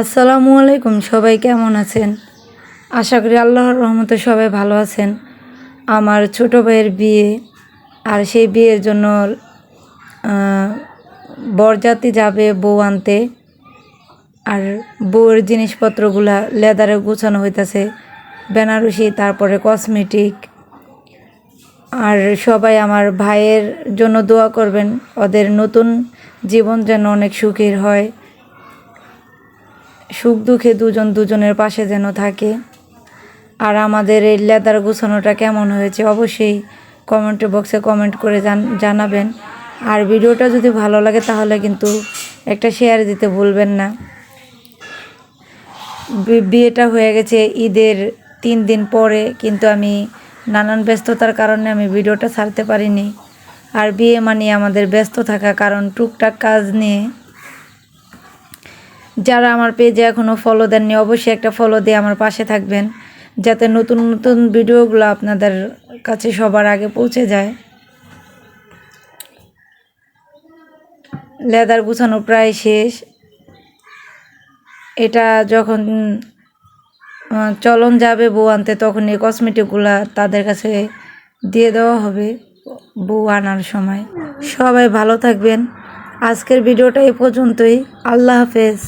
আসসালামু আলাইকুম, সবাই কেমন আছেন? আশা করি আল্লাহর রহমতে সবাই ভালো আছেন। আমার ছোট ভাইয়ের বিয়ে আর সেই বিয়ের জন্য বরযাত্রী যাবে বউ আনতে। আর বউয়ের জিনিসপত্রগুলা লেদারে গুছানো হইতাছে, বেনারসি, তারপরে কসমেটিক। আর সবাই আমার ভাইয়ের জন্য দোয়া করবেন, ওদের নতুন জীবন যেন অনেক সুখের হয়। সুখ দুঃখে দুজন দুজনের পাশে যেন থাকে। আর আমাদের এই লেদার গুছানোটা কেমন হয়েছে অবশ্যই কমেন্ট বক্সে কমেন্ট করে জান- জানাবেন। আর ভিডিওটা যদি ভালো লাগে তাহলে কিন্তু একটা শেয়ার দিতে ভুলবেন না। বিয়েটা হয়ে গেছে ঈদের তিন দিন পরে, কিন্তু আমি নানান ব্যস্ততার কারণে আমি ভিডিওটা ছাড়তে পারিনি। আর বিয়ে মানে আমাদের ব্যস্ত থাকা কারণ টুকটাক কাজ নিয়ে যারা আমার পেজে এখনও ফলো দেননি, অবশ্যই একটা ফলো দিয়ে আমার পাশে থাকবেন, যাতে নতুন নতুন ভিডিওগুলো আপনাদের কাছে সবার আগে পৌঁছে যায়। লেদার গুছানো প্রায় শেষ। এটা যখন চলন যাবে বউ আনতে, তখন এই কসমেটিকগুলা তাদের কাছে দিয়ে দেওয়া হবে বউ আনার সময়। সবাই ভালো থাকবেন। আজকের ভিডিওটা এই পর্যন্তই। আল্লাহ হাফেজ।